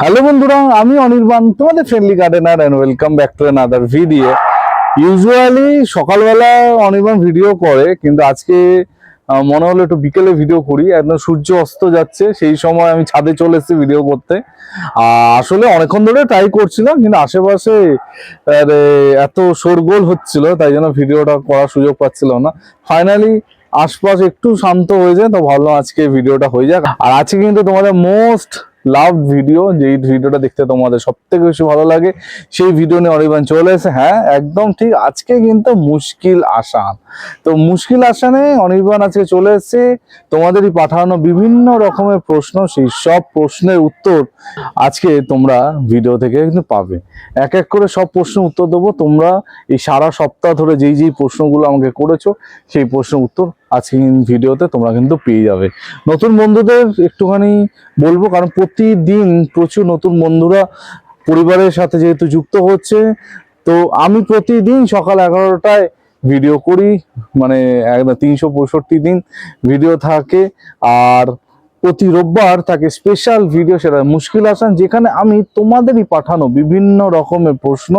Hello বন্ধুরা, আমি অনির্বাণ, তোমাদের friendly gardener and welcome back to other video usually সকালবেলা অনির্বাণ ভিডিও করে, কিন্তু আজকে মনে হলো একটু বিকেলে ভিডিও করি, একদম সূর্য অস্ত যাচ্ছে, সেই সময় আমি ছাদে চলে এসেছি ভিডিও করতে। আসলে অনেকক্ষণ ধরে ট্রাই করছিলাম, কিন্তু আশেপাশে এত শোরগোল হচ্ছিল, তাই জন্য ভিডিওটা করার সুযোগ পাচ্ছিলাম না। ফাইনালি আশপাশ একটু শান্ত হয়ে যায়, তো ভাবলাম আজকে ভিডিওটা হয়ে যাক। আর আজকে কিন্তু তোমাদের মোস্ট লাভ ভিডিও যেই ভিডিওটা দেখতে তোমাদের সব থেকে বেশি ভালো লাগে, সেই ভিডিও নিয়ে অনির্বাণ চলে এসে হ্যাঁ একদম ঠিক, আজকে কিন্তু মুশকিল আসান। তো মুশকিল আসানে অনির্বাণ আজকে চলে এসেছে, তোমাদেরই পাঠানো বিভিন্ন রকমের প্রশ্ন, সেই সব প্রশ্নের উত্তর আজকে তোমরা ভিডিও থেকে কিন্তু পাবে। এক এক করে সব প্রশ্নের উত্তর দেবো, তোমরা এই সারা সপ্তাহ ধরে যেই যেই প্রশ্নগুলো আমাকে করেছ, সেই প্রশ্নের উত্তর আজকে ভিডিওতে তোমরা কিন্তু পেয়ে যাবে। নতুন বন্ধুদের একটুখানি বলব, কারণ প্রতিদিন প্রচুর নতুন বন্ধুরা পরিবারের সাথে যেহেতু যুক্ত হচ্ছে, তো আমি প্রতিদিন সকাল এগারোটায় ভিডিও করি মানে তিনশো পঁয়ষট্টি দিন ভিডিও থাকে, আর প্রতি রোববার থাকে স্পেশাল ভিডিও সেটা মুশকিল আসান, যেখানে আমি তোমাদেরই পাঠানো বিভিন্ন রকমের প্রশ্ন,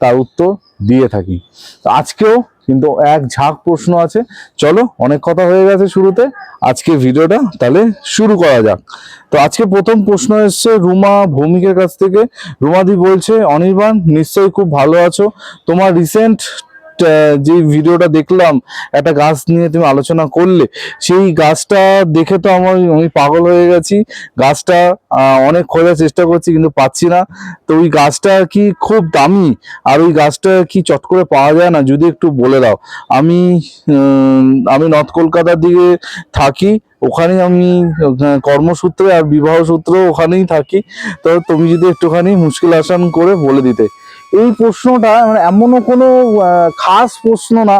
তার উত্তর দিয়ে থাকি। তো আজকেও কিন্তু এক ঝাঁক প্রশ্ন আছে। চলো, অনেক কথা হয়ে গেছে শুরুতে। আজকে ভিডিওটা তাহলে শুরু করা যাক। তো আজকে প্রথম প্রশ্ন এসছে রুমা ভৌমিকের কাছ থেকে। রুমাদি বলছে, অনির্বাণ, নিশ্চয়ই খুব ভালো আছো। তোমার রিসেন্ট যে ভিডিওটা দেখলাম, একটা গাছ নিয়ে তুমি আলোচনা করলে, সেই গাছটা দেখে তো আমার, আমি পাগল হয়ে গেছি। গাছটা অনেক খোঁজার চেষ্টা করছি, কিন্তু পাচ্ছি না। তো ওই গাছটা কি খুব দামি? আর ওই গাছটা কি চট করে পাওয়া যায় না? যদি একটু বলে দাও। আমি আমি নর্থ কলকাতার দিকে থাকি, ওখানেই আমি কর্মসূত্রে আর বিবাহ সূত্রে ওখানেই থাকি। তো তুমি যদি একটুখানি মুশকিল আসান করে বলে দিতে। এই প্রশ্নটা মানে এমনও কোনো খাস প্রশ্ন না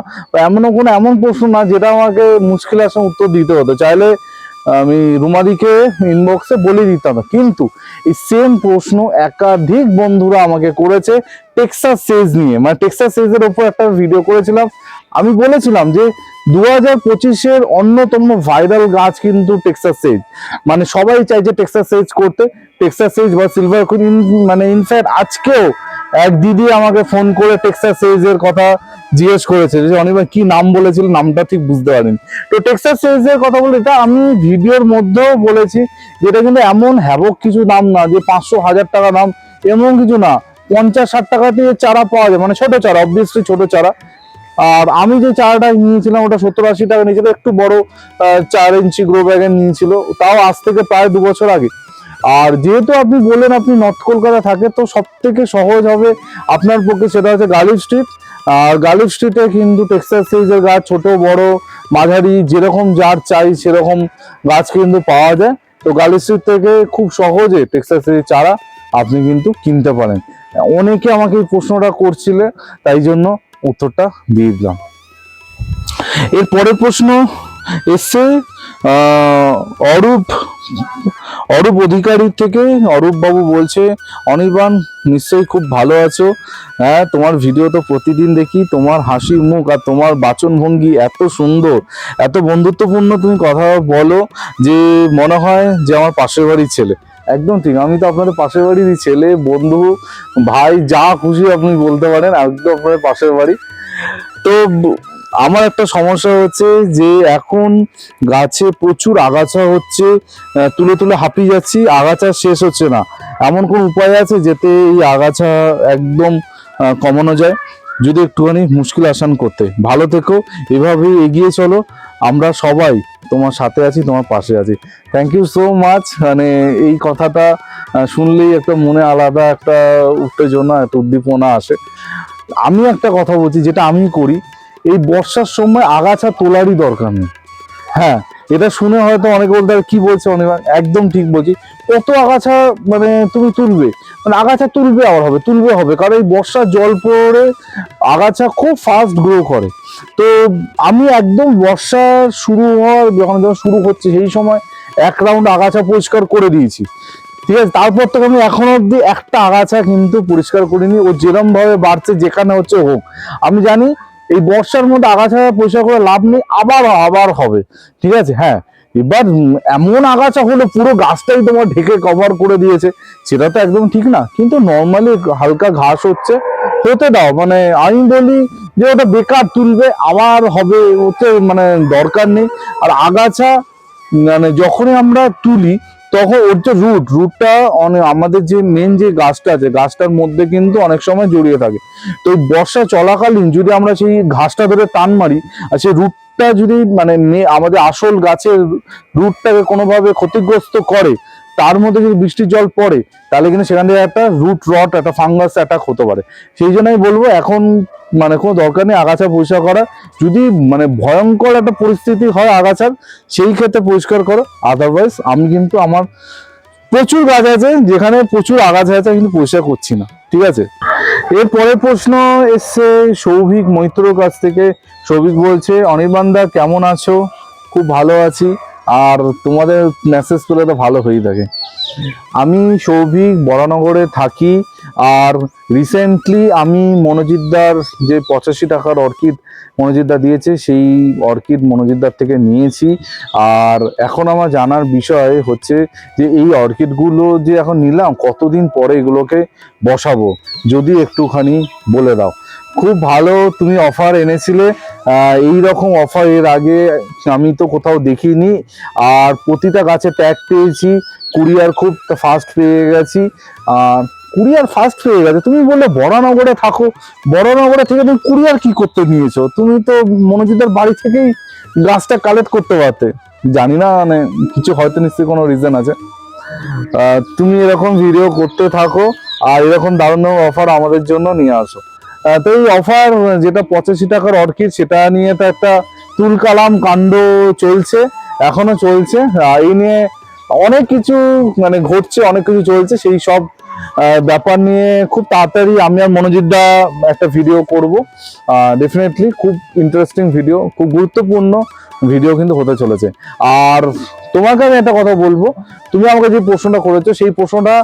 এমনও কোনো এমন প্রশ্ন না যেটা আমাকে মুশকিল আসান উত্তর দিতে হতো। চাইলে, আমি রুমাদিকে ইনবক্সে বলে দিতাম। কিন্তু এই সেম প্রশ্ন একাধিক বন্ধুরা আমাকে করেছে টেক্সাস সেজ নিয়ে। মানে টেক্সাস সেজের ওপর একটা ভিডিও করেছিলাম। আমি বলেছিলাম যে দু হাজার পঁচিশের অন্যতম ভাইরাল গাছ কিন্তু টেক্সাস সেজ মানে সবাই চাইছে টেক্সাস সেজ করতে। টেক্সাস সেজ বা সিলভার মানে ইনফ্যাক্ট আজকেও এক দিদি আমাকে ফোন করে টেক্সাস সেজের কথা জিজ্ঞেস করেছে, যে অনির্বাণ কি নাম বলেছিল, নামটা ঠিক বুঝতে পারিনি। তো টেক্সাস সেজের কথা বলে এটা আমি ভিডিওর মধ্যেও বলেছি যেটা কিন্তু এমন হ্যাবক কিছু দাম না, যে পাঁচশো হাজার টাকা দাম এমন কিছু না, পঞ্চাশ ষাট টাকা দিয়ে চারা পাওয়া যায় মানে ছোট চারা অবভিয়াসলি ছোট চারা। আর আমি যে চারাটা নিয়েছিলাম, ওটা সত্তর আশি টাকা নিয়েছিল, একটু বড় চার ইঞ্চি গ্রো ব্যাগের নিয়েছিল, তাও আজ থেকে প্রায় দু বছর আগে। আর যেহেতু আপনি বললেন আপনি নর্থ কলকাতা থাকে তো সব থেকে সহজ হবে আপনার পক্ষে সেটা হচ্ছে গালিব স্ট্রিট আর গালিব স্ট্রিটে কিন্তু টেক্সাস সাইজের গাছ ছোট বড় মাঝারি যেরকম যার চাই সেরকম গাছ কিন্তু পাওয়া যায়। তো গালিব স্ট্রিট থেকে খুব সহজে টেক্সাস সাইজের চারা আপনি কিন্তু কিনতে পারেন। অনেকে আমাকে এই প্রশ্নটা করছিলে তাই জন্য উত্তরটা দিয়ে দিলাম। এর পরের প্রশ্ন আহ, অরূপ অরূপ অধিকারী থেকে অরূপ বাবু বলছে, অনির্বাণ, নিশ্চয়ই খুব ভালো আছো। হ্যাঁ তোমার ভিডিও তো প্রতিদিন দেখি, তোমার হাসির মুখ আর তোমার বাচন ভঙ্গি এত সুন্দর, এত বন্ধুত্বপূর্ণ তুমি কথা বলো যে মনে হয় যে আমার পাশের বাড়ির ছেলে। একদম ঠিক, আমি তো আপনাদের পাশের বাড়িরই ছেলে, বন্ধু, ভাই, যা খুশি আপনি বলতে পারেন, একদম আপনাদের পাশের বাড়ি। তো আমার একটা সমস্যা হচ্ছে যে এখন গাছে প্রচুর আগাছা হচ্ছে তুলে তুলে হাঁপিয়ে যাচ্ছি, আগাছা শেষ হচ্ছে না। এমন কোন উপায় আছে যেতে এই আগাছা একদম কমানো যায়? যদি একটুখানি মুশকিল আসান করতে। ভালো থেকো, এভাবেই এগিয়ে চলো। আমরা সবাই তোমার সাথে আছি, তোমার পাশে আছি। থ্যাংক ইউ সো মাচ মানে এই কথাটা শুনলেই একটা মনে আলাদা একটা উত্তেজনা, একটা উদ্দীপনা আসে। আমি একটা কথা বলছি, যেটা আমি করি। এই বর্ষার সময় আগাছা তোলারই দরকার নেই। হ্যাঁ এটা শুনে হয়তো অনেকে বলতে পারে, কি বলছে অনেক একদম ঠিক বলছি। কত আগাছা মানে তুমি তুলবে? মানে আগাছা তুলবে আবার হবে তুলবে হবে। কারণ এই বর্ষার জল পড়ে আগাছা খুব ফাস্ট গ্রো করে। তো আমি একদম বর্ষা শুরু হওয়ার যখন যখন শুরু হচ্ছে সেই সময় এক রাউন্ড আগাছা পরিষ্কার করে দিয়েছি। ঠিক আছে? তারপর থেকে আমি এখন অব্দি একটা আগাছা কিন্তু পরিষ্কার করিনি। ও যেরম ভাবে বাড়ছে যেখানে হচ্ছে হোক। আমি জানি এই বর্ষার মধ্যে আগাছা পরিষ্কার করে লাভ নেই, আবার আবার হবে। ঠিক আছে? হ্যাঁ এবার এমন আগাছা হলো, পুরো গাছটাই তোমার ঢেকে কভার করে দিয়েছে। সেটা তো একদম ঠিক না। কিন্তু নর্মালি হালকা ঘাস হচ্ছে, হতে দাও। মানে আমি বলি যে ওটা বেকার তুলবে, আবার হবে হচ্ছে মানে দরকার নেই। আর আগাছা মানে যখনই আমরা তুলি তখন ওর যে রুট রুটটা অনেক আমাদের যে মেন যে গাছটা আছে, গাছটার মধ্যে কিন্তু অনেক সময় জড়িয়ে থাকে। তো বর্ষা চলাকালীন যদি আমরা সেই ঘাসটা ধরে টান মারি, আর সেই রুটটা যদি মানে আমাদের আসল গাছের রুটটাকে কোনোভাবে ক্ষতিগ্রস্ত করে তার মধ্যে যদি বৃষ্টির জল পড়ে, তাহলে কিন্তু সেখান থেকে একটা রুট রট একটা ফাঙ্গাস অ্যাটাক হতে পারে। সেই জন্য আমি বলব, এখন মানে কোনো দরকার নেই আগাছা পরিষ্কার করা। যদি মানে ভয়ঙ্কর একটা পরিস্থিতি হয় আগাছার, সেই ক্ষেত্রে পরিষ্কার করো। আদারওয়াইজ আমি কিন্তু আমার প্রচুর গাছ আছে, যেখানে প্রচুর আগাছা আছে কিন্তু পরিষ্কার করছি না। ঠিক আছে? এর পরের প্রশ্ন এসছে, সৌভিক মৈত্রর কাছ থেকে। সৌভিক বলছে অনির্বাণদা কেমন আছো? খুব ভালো আছি। আর তোমাদের মেসেজ পেলে তো ভালো হয়েই থাকে। আমি সৌভিক বরানগরে থাকি, আর রিসেন্টলি আমি মনোজিৎদার যে পঁচাশি টাকার অর্কিড মনোজিৎদা দিয়েছে, সেই অর্কিড মনোজিৎদার থেকে নিয়েছি। আর এখন আমার জানার বিষয় হচ্ছে যে, এই অর্কিডগুলো যে এখন নিলাম, কতদিন পরে এগুলোকে বসাবো? যদি একটুখানি বলে দাও। খুব ভালো তুমি অফার এনেছিলে। এই রকম অফার এর আগে আমি তো কোথাও দেখিনি। আর প্রতিটা গাছে ট্যাগ পেয়েছি। কুরিয়ার খুব ফাস্ট পেয়ে গেছি। আর কুরিয়ার ফাস্ট পেয়ে গেছে। তুমি বললে বড়নগরে থাকো। বড়নগরে থেকে তুমি কুরিয়ার কি করতে নিয়েছো? তুমি তো মনোজিতের বাড়ি থেকেই গাছটা কালেক্ট করতে পারতে। জানি না মানে কিছু হয়তো নিশ্চয়ই কোনো রিজন আছে। তুমি এরকম ভিডিও করতে থাকো। আর এরকম দারুণ অফার আমাদের জন্য নিয়ে আসো। তো এই অফার যেটা পঁচাশি টাকার অর্কিড, সেটা নিয়ে তো একটা তুলকালাম কাণ্ড চলছে, এখনও চলছে। এই নিয়ে অনেক কিছু মানে ঘটছে, অনেক কিছু চলছে, সেই সব ব্যাপার নিয়ে খুব তাড়াতাড়ি আমি আর মনোজিৎদা একটা ভিডিও করব। ডেফিনেটলি খুব ইন্টারেস্টিং ভিডিও খুব গুরুত্বপূর্ণ। ভিডিও কিন্তু হতে চলেছে। আর তোমাকে আমি একটা কথা বলব, তুমি আমাকে যে প্রশ্নটা করেছ, সেই প্রশ্নটা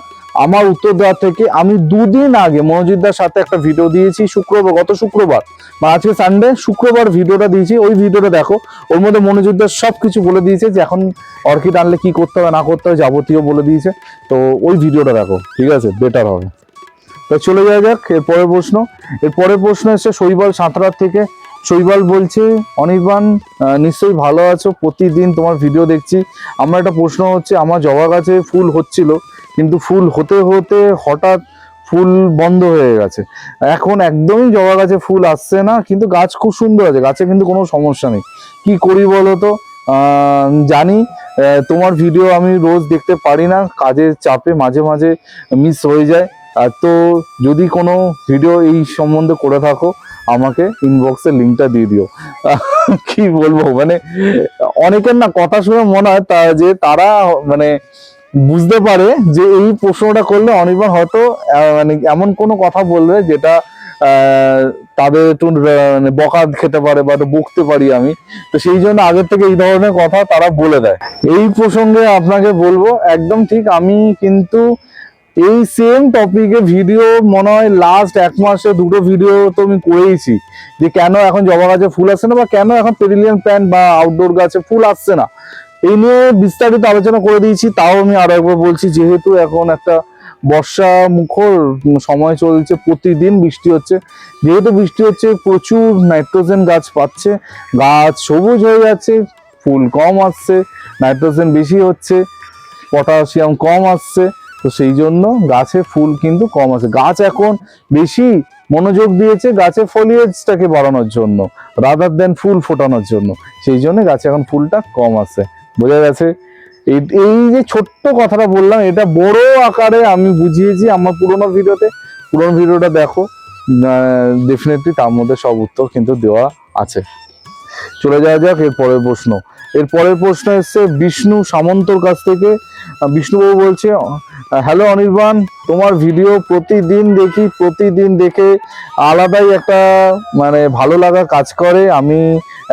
আমার উত্তর দেওয়ার থেকে আমি দুদিন আগে মনোজিৎদার সাথে একটা ভিডিও দিয়েছি শুক্রবার, গত শুক্রবার, বা আজকে সানডে শুক্রবার ভিডিওটা দিয়েছি। ওই ভিডিওটা দেখো, ওর মধ্যে মনোজিৎদার সব কিছু বলে দিয়েছে যে এখন অর্কিড আনলে কি করতে হবে, না করতে হবে, যাবতীয় বলে দিয়েছে। তো ওই ভিডিওটা দেখো, ঠিক আছে? বেটার হবে। তো চলে যাওয়া যাক, এর পরের প্রশ্ন। এর পরের প্রশ্ন এসছে শৈবাল সাঁতরার থেকে। শৈবাল বলছে, অনির্বাণ নিশ্চয়ই ভালো আছো, প্রতিদিন তোমার ভিডিও দেখছি। আমার একটা প্রশ্ন হচ্ছে, আমার জবা গাছে ফুল হচ্ছিল, কিন্তু ফুল হতে হতে হঠাৎ ফুল বন্ধ হয়ে গেছে। এখন একদমই জবা গাছে ফুল আসছে না, কিন্তু গাছ খুব সুন্দর আছে, গাছে কিন্তু কোনো সমস্যা নেই। কি করি বলো তো? জানি তোমার ভিডিও আমি রোজ দেখতে পারি না, কাজের চাপে মাঝে মাঝে মিস হয়ে যায়। তো যদি কোনো ভিডিও এই সম্বন্ধে করে থাকো আমাকে ইনবক্সে লিঙ্কটা দিয়ে দিও। কি বলব? মানে অনেকের না কথা শুনে মনে হয় তা যে তারা মানে বুঝতে পারে যে এই প্রশ্নটা করলে অনির্বাণ হয়তো মানে এমন কোনো কথা বলবে যেটা তাদের একটু মানে বকা খেতে পারে বা বকতে পারি আমি। তো সেই জন্য আগের থেকে এই ধরনের কথা তারা বলে দেয়। এই প্রসঙ্গে আপনাকে বলব, একদম ঠিক আমি কিন্তু এই সেম টপিকে ভিডিও মনে হয় লাস্ট এক মাসে দুটো ভিডিও তো আমি করেইছি। যে কেন এখন জবা গাছে ফুল আসছে না বা কেন এখন পেরিলিয়ান প্ল্যান্ট বা আউটডোর গাছে ফুল আসছে না? এই নিয়ে বিস্তারিত আলোচনা করে দিয়েছি, তাও আমি আরও একবার বলছি, যেহেতু এখন একটা বর্ষা মুখর সময় চলছে, প্রতিদিন বৃষ্টি হচ্ছে। যেহেতু বৃষ্টি হচ্ছে, প্রচুর নাইট্রোজেন গাছ পাচ্ছে, গাছ সবুজ হয়ে যাচ্ছে, ফুল কম আসছে নাইট্রোজেন বেশি হচ্ছে পটাশিয়াম কম আসছে। তো সেই জন্য গাছে ফুল কিন্তু কম আছে। গাছ এখন বেশি মনোযোগ দিয়েছে গাছে ফলিয়েজটাকে বাড়ানোর জন্য রাদার দেন ফুল ফোটানোর জন্য। সেই জন্য গাছে এখন ফুলটা কম আছে। বোঝা গেছে? এই- যে ছোট্ট কথাটা বললাম, এটা বড় আকারে আমি বুঝিয়েছি আমার পুরোনো ভিডিওতে। পুরোনো ভিডিওটা দেখো ডেফিনেটলি তার মধ্যে সব উত্তর কিন্তু দেওয়া আছে। চলে যাওয়া যাক এর পরের প্রশ্ন। এর পরের প্রশ্ন এসছে বিষ্ণু সামন্তর কাছ থেকে। বিষ্ণুবাবু বলছে হ্যালো অনির্বাণ, তোমার ভিডিও প্রতিদিন দেখি, প্রতিদিন দেখে আলাদাই একটা মানে ভালো লাগা কাজ করে। আমি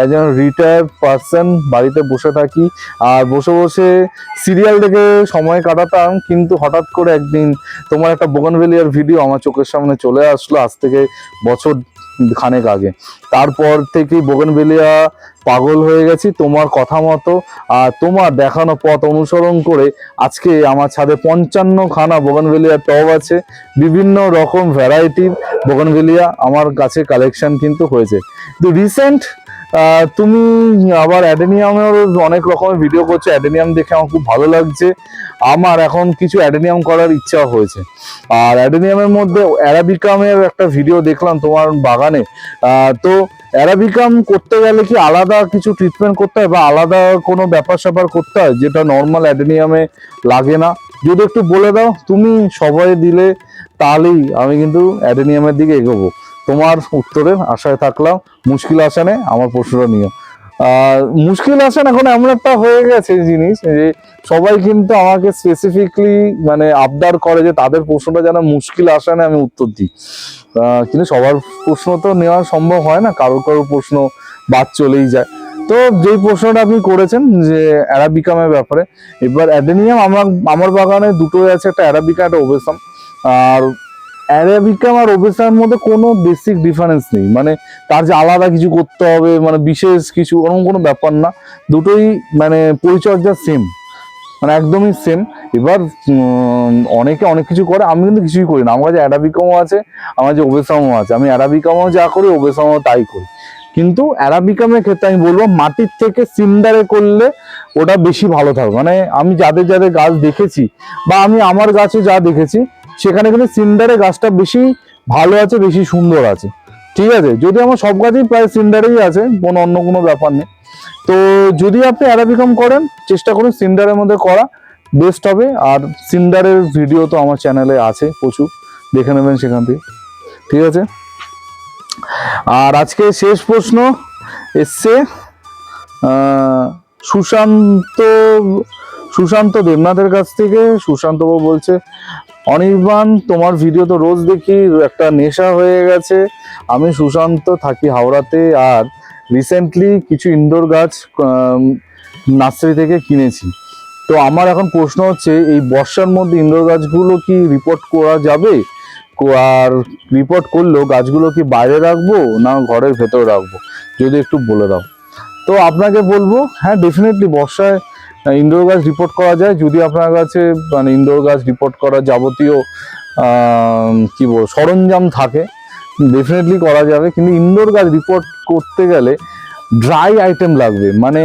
একজন রিটায়ার্ড পার্সন বাড়িতে বসে থাকি। আর বসে বসে সিরিয়াল দেখে সময় কাটাতাম, কিন্তু হঠাৎ করে একদিন তোমার একটা বোগনভেলিয়ার ভিডিও আমার চোখের সামনে চলে আসলো। আজ থেকে বছর খানেক আগে। তারপর থেকে বোগেনবেলিয়া পাগল হয়ে গেছি তোমার কথা মতো। আর তোমার দেখানো পথ অনুসরণ করে আজকে আমার ছাদে পঞ্চান্ন খানা বোগেনভেলিয়া টব আছে। বিভিন্ন রকম ভ্যারাইটির বোগেনভেলিয়া আমার কাছে কালেকশন কিন্তু হয়েছে। তো রিসেন্ট তুমি আবার অ্যাডেনিয়ামের অনেক রকমের ভিডিও করছ, অ্যাডেনিয়াম দেখে আমার খুব ভালো লাগছে। আমার এখন কিছু অ্যাডেনিয়াম করার ইচ্ছা হয়েছে। আর অ্যাডেনিয়ামের মধ্যে অ্যারাবিকামের একটা ভিডিও দেখলাম তোমার বাগানে। তো অ্যারাবিকাম করতে গেলে কি আলাদা কিছু ট্রিটমেন্ট করতে হয় বা আলাদা কোনো ব্যাপার স্যাপার করতে হয় যেটা নর্মাল অ্যাডেনিয়ামে লাগে না? যদি একটু বলে দাও, তুমি সবাই দিলে তাহলেই আমি কিন্তু অ্যাডেনিয়ামের দিকে এগোবো। তোমার উত্তরের আশায় থাকলাম, মুশকিল আসানে আমার প্রশ্নটা নিও। আর মুশকিল আসান এখন এমন একটা হয়ে গেছে জিনিস যে সবাই কিন্তু আমাকে স্পেসিফিকলি মানে আবদার করে যে তাদের প্রশ্নটা যেন মুশকিল আসানে আমি উত্তর দিই। কিন্তু সবার প্রশ্ন তো নেওয়া সম্ভব হয় না, কারোর কারোর প্রশ্ন বাদ চলেই যায়। তো যেই প্রশ্নটা আপনি করেছেন যে অ্যারাবিকামের ব্যাপারে, এবার অ্যাডেনিয়াম আমার আমার বাগানে দুটোই আছে, একটা অ্যারাবিকা একটা ওবেসাম আর অ্যারাবিকাম আর ওবেসামের মধ্যে কোনো বেসিক ডিফারেন্স নেই। মানে তার যে আলাদা কিছু করতে হবে মানে বিশেষ কিছু ওরকম কোনো ব্যাপার না। দুটোই মানে পরিচর্যা সেম মানে একদমই সেম এবার অনেকে অনেক কিছু করে, আমি কিন্তু কিছুই করি না। আমার কাছে অ্যারাবিকামও আছে, আমার যে ওবেসামও আছে। আমি অ্যারাবিকামও যা করি ওবেসামও তাই করি। কিন্তু অ্যারাবিকামের ক্ষেত্রে আমি বলব, মাটির থেকে সিন্ডারে করলে ওটা বেশি ভালো থাকবে। মানে আমি যাদের যাদের গাছ দেখেছি, বা আমি আমার গাছে যা দেখেছি সেখানে কিন্তু সিন্ডারে গাছটা বেশি ভালো আছে, বেশি সুন্দর আছে। ঠিক আছে? যদি আমার সব গাছই প্রায় সিন্ডারেই আছে, কোনো অন্য কোনো ব্যাপার নেই। তো যদি আপনি অ্যারাবিকাম করেন, চেষ্টা করুন সিন্ডারের মধ্যে করা। বেস্ট হবে। আর সিন্ডারের ভিডিও তো আমার চ্যানেলে আছে প্রচুর। দেখে নেবেন সেখান থেকে। ঠিক আছে? আর আজকে শেষ প্রশ্ন এসছে সুশান্ত সুশান্ত দেবনাথের কাছ থেকে। সুশান্তবাবু বলছে অনির্বাণ, তোমার ভিডিও তো রোজ দেখি, একটা নেশা হয়ে গেছে। আমি সুশান্ত থাকি হাওড়াতে আর রিসেন্টলি কিছু ইনডোর গাছ নার্সারি থেকে কিনেছি। তো আমার এখন প্রশ্ন হচ্ছে, এই বর্ষার মধ্যে ইনডোর গাছগুলো কি রিপোর্ট করা যাবে? আর রিপোর্ট করলেও গাছগুলো কি বাইরে রাখব না ঘরের ভেতর রাখব? যদি একটু বলে দাও। তো আপনাকে বলব হ্যাঁ ডেফিনেটলি বর্ষায় ইনডোর গাছ রিপোর্ট করা যায়। যদি আপনার কাছে মানে ইনডোর গাছ রিপোর্ট করার যাবতীয় কি বল সরঞ্জাম থাকে ডেফিনেটলি করা যাবে। কিন্তু ইনডোর গাছ রিপোর্ট করতে গেলে ড্রাই আইটেম লাগবে। মানে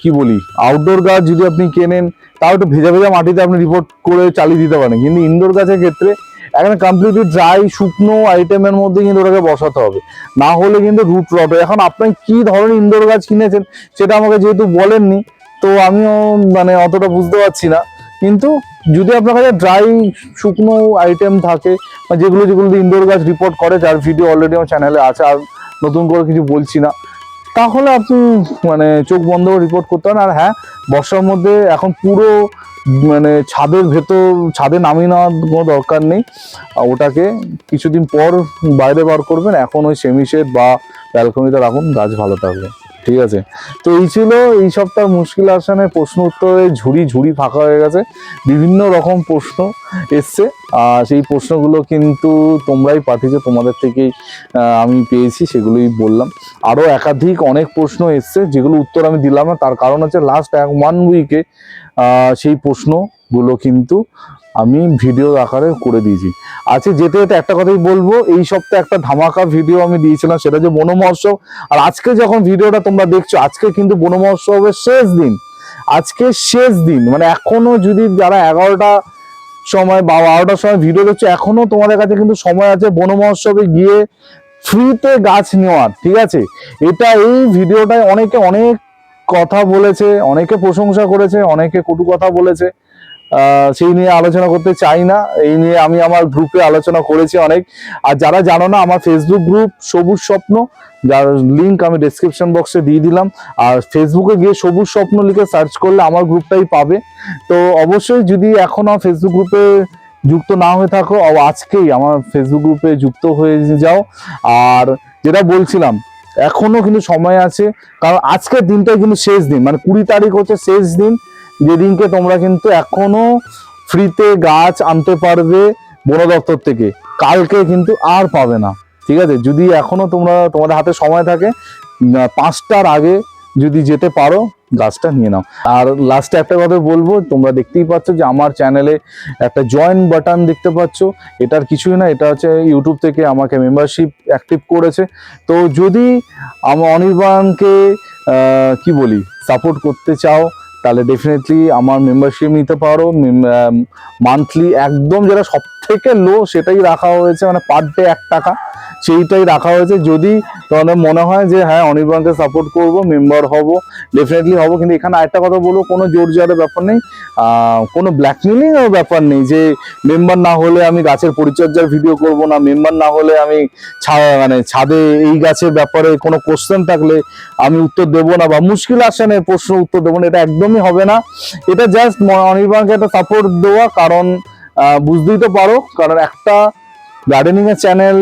কি বলি আউটডোর গাছ যদি আপনি কেনেন, তাও একটু ভেজা ভেজা মাটিতে আপনি রিপোর্ট করে চালিয়ে দিতে পারেন। কিন্তু ইনডোর গাছের ক্ষেত্রে এখানে কমপ্লিটলি ড্রাই শুকনো আইটেমের মধ্যে কিন্তু ওটাকে বসাতে হবে। না হলে কিন্তু রুট হয়। এখন আপনি কি ধরনের ইনডোর গাছ কিনেছেন, সেটা আমাকে যেহেতু বলেননি তো আমিও মানে অতটা বুঝতে পারছি না। কিন্তু যদি আপনার কাছে ড্রাই শুকনো আইটেম থাকে, বা যেগুলো যেগুলো ইনডোর গাছ রিপোর্ট করে, যার ভিডিও অলরেডি আমার চ্যানেলে আছে, আর নতুন করে কিছু বলছি না, তাহলে আপনি মানে চোখ বন্ধ রিপোর্ট করতে পারেন। আর হ্যাঁ বর্ষার মধ্যে এখন পুরো মানে ছাদের ভেতর, ছাদে নামিয়ে নেওয়ার কোনো দরকার নেই। ওটাকে কিছুদিন পর বাইরে বার করবেন। এখন ওই সেমিশেড বা ব্যালকনিতে রাখুন, গাছ ভালো থাকবে। ঠিক আছে? তো এই ছিল এই সপ্তাহ মুশকিল আসানের প্রশ্ন উত্তরে ঝুড়ি ঝুড়ি ফাঁকা হয়ে গেছে। বিভিন্ন রকম প্রশ্ন এসছে। আর সেই প্রশ্নগুলো কিন্তু তোমরাই পাঠিয়েছো, তোমাদের থেকেই আমি পেয়েছি, সেগুলোই বললাম। আরও একাধিক অনেক প্রশ্ন এসছে, যেগুলো উত্তর আমি দিলাম না। তার কারণ হচ্ছে লাস্ট এক ওয়ান উইকে সেই প্রশ্নগুলো কিন্তু আমি ভিডিও আকারে করে দিয়েছি। আজকে যেতে যেতে একটা কথাই বলব, এই সপ্তাহে একটা ধামাকা ভিডিও আমি দিয়েছিলাম, সেটা যে বন মহোৎসব। আর আজকে যখন ভিডিওটা তোমরা দেখছ, আজকে কিন্তু বন মহোৎসবের শেষ দিন। আজকে শেষ দিন মানে এখনও যদি যারা এগারোটা সময় বা বারোটার সময় ভিডিও দেখছ, এখনও তোমাদের কাছে কিন্তু সময় আছে বন মহোৎসবে গিয়ে ফ্রিতে গাছ নেওয়ার, ঠিক আছে? এটা এই ভিডিওটায় অনেকে অনেক কথা বলেছে, অনেকে প্রশংসা করেছে, অনেকে কটু কথা বলেছে। সেই নিয়ে আলোচনা করতে চাই না। এই নিয়ে আমি আমার গ্রুপে আলোচনা করেছি অনেক। আর যারা জানো না, আমার ফেসবুক গ্রুপ সবুজ স্বপ্ন, যার লিঙ্ক আমি ডেসক্রিপশন বক্সে দিয়ে দিলাম। আর ফেসবুকে গিয়ে সবুজ স্বপ্ন লিখে সার্চ করলে আমার গ্রুপটাই পাবে। তো অবশ্যই যদি এখনও ফেসবুক গ্রুপে যুক্ত না হয়ে থাকো আজকেই আমার ফেসবুক গ্রুপে যুক্ত হয়ে যাও। আর যেটা বলছিলাম, এখনও কিন্তু সময় আছে। কারণ আজকের দিনটাই কিন্তু শেষ দিন। মানে কুড়ি তারিখ হচ্ছে শেষ দিন। যেদিনকে তোমরা কিন্তু এখনও ফ্রিতে গাছ আনতে পারবে বন দপ্তর থেকে, কালকে কিন্তু আর পাবে না, ঠিক আছে? যদি এখনও তোমরা, তোমাদের হাতে সময় থাকে পাঁচটার আগে যদি যেতে পারো, গাছটা নিয়ে নাও। আর লাস্টে একটা কথা বলব, তোমরা দেখতেই পাচ্ছ যে আমার চ্যানেলে একটা জয়েন বাটন দেখতে পাচ্ছ। এটার কিছুই না, এটা হচ্ছে ইউটিউব থেকে আমাকে মেম্বারশিপ অ্যাক্টিভ করেছে। তো যদি আমার অনির্বাণকে কি বলি সাপোর্ট করতে চাও তাহলে ডেফিনেটলি আমার মেম্বারশিপ নিতে পারো। মান্থলি একদম যেটা সব থেকে লো সেটাই রাখা হয়েছে মানে পার ডে এক টাকা। সেইটাই রাখা হয়েছে। যদি তোমাদের মনে হয় যে হ্যাঁ অনির্বাণকে সাপোর্ট করব মেম্বার হব ডেফিনেটলি হব। কিন্তু এখানে আরেকটা কথা বলব, কোনো জোর জারের ব্যাপার নেই। কোনো ব্ল্যাকমেলিং এর ব্যাপার নেই যে মেম্বার না হলে আমি গাছের পরিচর্যার ভিডিও করব না মেম্বার না হলে আমি মানে ছাদে এই গাছের ব্যাপারে কোনো কোশ্চেন থাকলে আমি উত্তর দেবো না বা মুশকিল আসে না প্রশ্ন উত্তর দেবো না, এটা একদমই হবে না। এটা জাস্ট অনির্বাণকে একটা সাপোর্ট দেওয়া, কারণ বুঝতেই তো পারো, কারণ একটা গার্ডেনিং এর চ্যানেল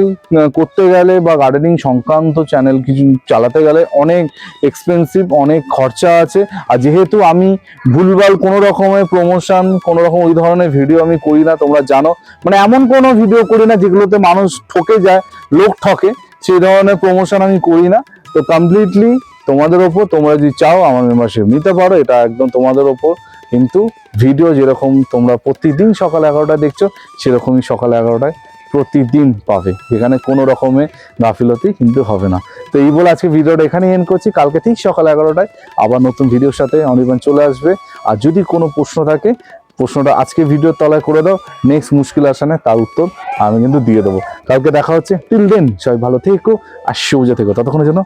করতে গেলে বা গার্ডেনিং সংক্রান্ত চ্যানেল কিছু চালাতে গেলে অনেক এক্সপেন্সিভ অনেক খরচা আছে। আর যেহেতু আমি ভুলভাল কোনো রকমের প্রমোশন কোনো রকম ওই ধরনের ভিডিও আমি করি না, তোমরা জানো। মানে এমন কোনো ভিডিও করি না যেগুলোতে মানুষ ঠকে যায়, লোক ঠকে, সেই ধরনের প্রমোশন আমি করি না। তো কমপ্লিটলি তোমাদের ওপর, তোমরা যদি চাও আমার মেম্বারশিপ নিতে পারো, এটা একদম তোমাদের ওপর। কিন্তু ভিডিও যেরকম তোমরা প্রতিদিন সকাল এগারোটায় দেখছ, সেরকমই সকাল এগারোটায় প্রতিদিন পাবে। এখানে কোনো রকমে গাফিলতি কিন্তু হবে না। তো এই বলে আজকে ভিডিওটা এখানেই এন্ড করছি। কালকে ঠিক সকাল এগারোটায় আবার নতুন ভিডিওর সাথে অনির্বাণ চলে আসবে। আর যদি কোনো প্রশ্ন থাকে, প্রশ্নটা আজকে ভিডিওর তলায় করে দাও। নেক্সট মুশকিল আসানে তার উত্তর আমি কিন্তু দিয়ে দেবো। কালকে দেখা হচ্ছে। টিল দেন সবাই ভালো থেকো আর সবুজে থেকো। ততক্ষণের জন্য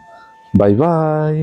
বাই বাই